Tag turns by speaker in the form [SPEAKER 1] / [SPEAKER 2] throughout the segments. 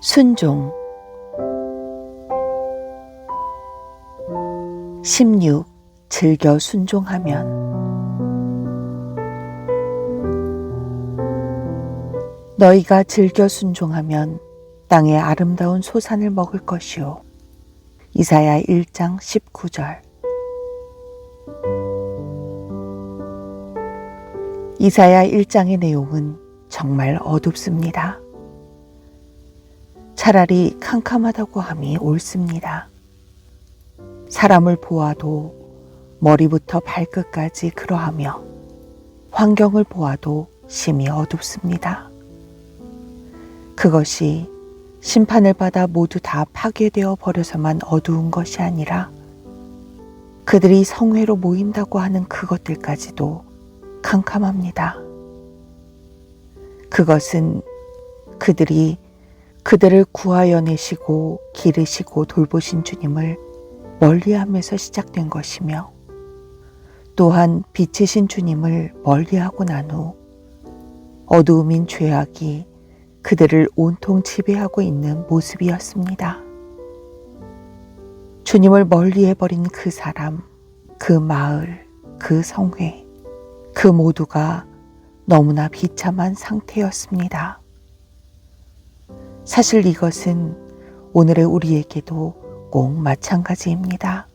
[SPEAKER 1] 순종 16. 즐겨 순종하면 너희가 즐겨 순종하면 땅의 아름다운 소산을 먹을 것이요. 이사야 1장 19절 이사야 1장의 내용은 정말 어둡습니다. 차라리 캄캄하다고 함이 옳습니다. 사람을 보아도 머리부터 발끝까지 그러하며 환경을 보아도 심히 어둡습니다. 그것이 심판을 받아 모두 다 파괴되어 버려서만 어두운 것이 아니라 그들이 성회로 모인다고 하는 그것들까지도 캄캄합니다. 그것은 그들이 그들을 구하여 내시고 기르시고 돌보신 주님을 멀리함에서 시작된 것이며 또한 빛이신 주님을 멀리하고 난 후 어두움인 죄악이 그들을 온통 지배하고 있는 모습이었습니다. 주님을 멀리해버린 그 사람, 그 마을, 그 성회, 그 모두가 너무나 비참한 상태였습니다. 사실 이것은 오늘의 우리에게도 꼭 마찬가지입니다.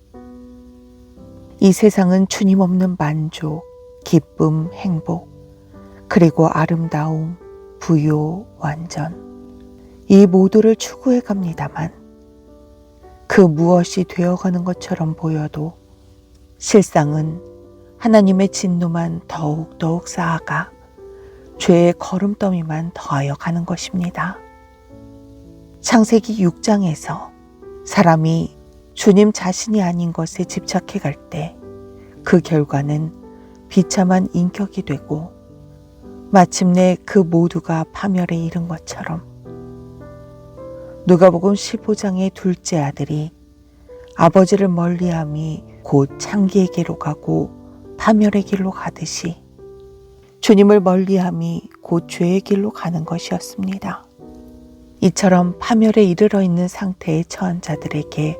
[SPEAKER 1] 이 세상은 주님 없는 만족, 기쁨, 행복, 그리고 아름다움, 부요, 완전. 이 모두를 추구해 갑니다만 그 무엇이 되어가는 것처럼 보여도 실상은 하나님의 진노만 더욱더욱 쌓아가 죄의 걸음더미만 더하여 가는 것입니다. 창세기 6장에서 사람이 주님 자신이 아닌 것에 집착해 갈 때 그 결과는 비참한 인격이 되고 마침내 그 모두가 파멸에 이른 것처럼 누가복음 15장의 둘째 아들이 아버지를 멀리함이 곧 창기에게로 가고 파멸의 길로 가듯이 주님을 멀리함이 곧 죄의 길로 가는 것이었습니다. 이처럼 파멸에 이르러 있는 상태에 처한 자들에게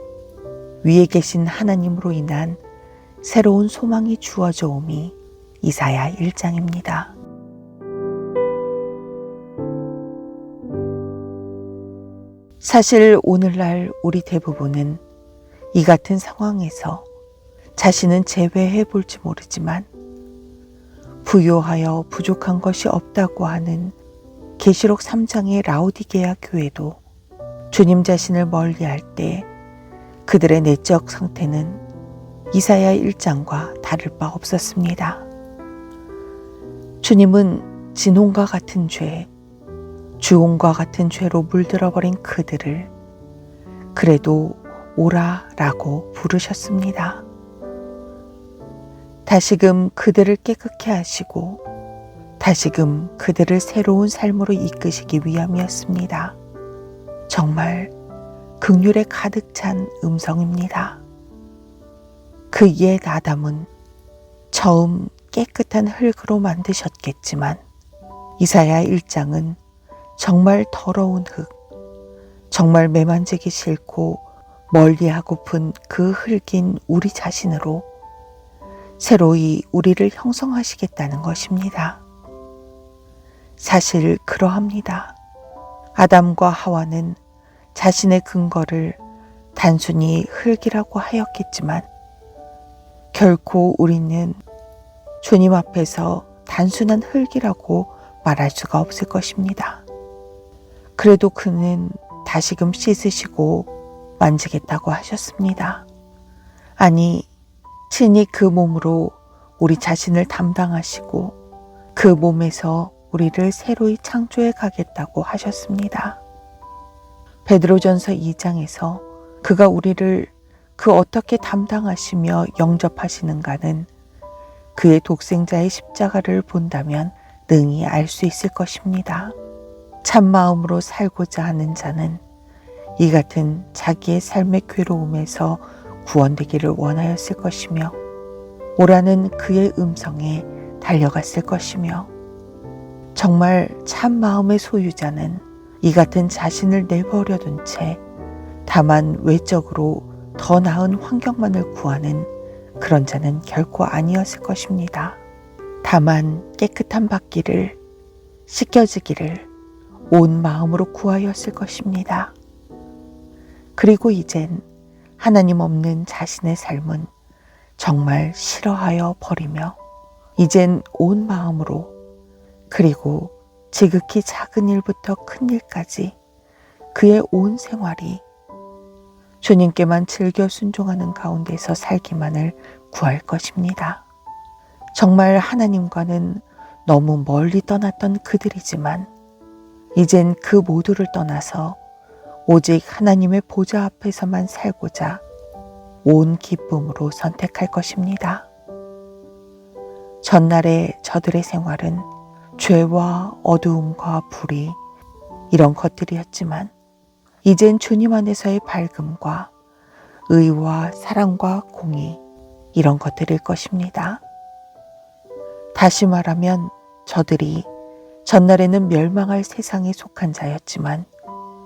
[SPEAKER 1] 위에 계신 하나님으로 인한 새로운 소망이 주어져 옴이 이사야 1장입니다. 사실 오늘날 우리 대부분은 이 같은 상황에서 자신은 제외해 볼지 모르지만 부요하여 부족한 것이 없다고 하는 계시록 3장의 라우디게아 교회도 주님 자신을 멀리할 때 그들의 내적 상태는 이사야 1장과 다를 바 없었습니다. 주님은 진홍과 같은 죄, 주홍과 같은 죄로 물들어버린 그들을 그래도 오라라고 부르셨습니다. 다시금 그들을 깨끗게 하시고 다시금 그들을 새로운 삶으로 이끄시기 위함이었습니다. 정말 극률에 가득 찬 음성입니다. 그 옛 아담은 처음 깨끗한 흙으로 만드셨겠지만 이사야 1장은 정말 더러운 흙, 정말 매만지기 싫고 멀리하고픈 그 흙인 우리 자신으로 새로이 우리를 형성하시겠다는 것입니다. 사실 그러합니다. 아담과 하와는 자신의 근거를 단순히 흙이라고 하였겠지만 결코 우리는 주님 앞에서 단순한 흙이라고 말할 수가 없을 것입니다. 그래도 그는 다시금 씻으시고 만지겠다고 하셨습니다. 아니, 친히 그 몸으로 우리 자신을 담당하시고 그 몸에서 우리를 새로이 창조해 가겠다고 하셨습니다. 베드로전서 2장에서 그가 우리를 그 어떻게 담당하시며 영접하시는가는 그의 독생자의 십자가를 본다면 능히 알 수 있을 것입니다. 참 마음으로 살고자 하는 자는 이 같은 자기의 삶의 괴로움에서 구원되기를 원하였을 것이며 오라는 그의 음성에 달려갔을 것이며 정말 참 마음의 소유자는 이 같은 자신을 내버려 둔 채 다만 외적으로 더 나은 환경만을 구하는 그런 자는 결코 아니었을 것입니다. 다만 깨끗한 받기를 씻겨지기를 온 마음으로 구하였을 것입니다. 그리고 이젠 하나님 없는 자신의 삶은 정말 싫어하여 버리며 이젠 온 마음으로 그리고 지극히 작은 일부터 큰 일까지 그의 온 생활이 주님께만 즐겨 순종하는 가운데서 살기만을 구할 것입니다. 정말 하나님과는 너무 멀리 떠났던 그들이지만 이젠 그 모두를 떠나서 오직 하나님의 보좌 앞에서만 살고자 온 기쁨으로 선택할 것입니다. 전날의 저들의 생활은 죄와 어두움과 불이 이런 것들이었지만 이젠 주님 안에서의 밝음과 의와 사랑과 공의 이런 것들일 것입니다. 다시 말하면 저들이 전날에는 멸망할 세상에 속한 자였지만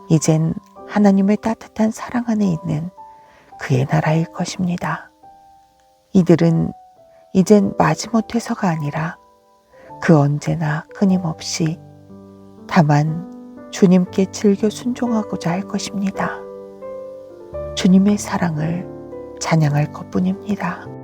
[SPEAKER 1] 이젠 하나님의 따뜻한 사랑 안에 있는 그의 나라일 것입니다. 이들은 이젠 마지못해서가 아니라 그 언제나 끊임없이 다만 주님께 즐겨 순종하고자 할 것입니다. 주님의 사랑을 찬양할 것 뿐입니다.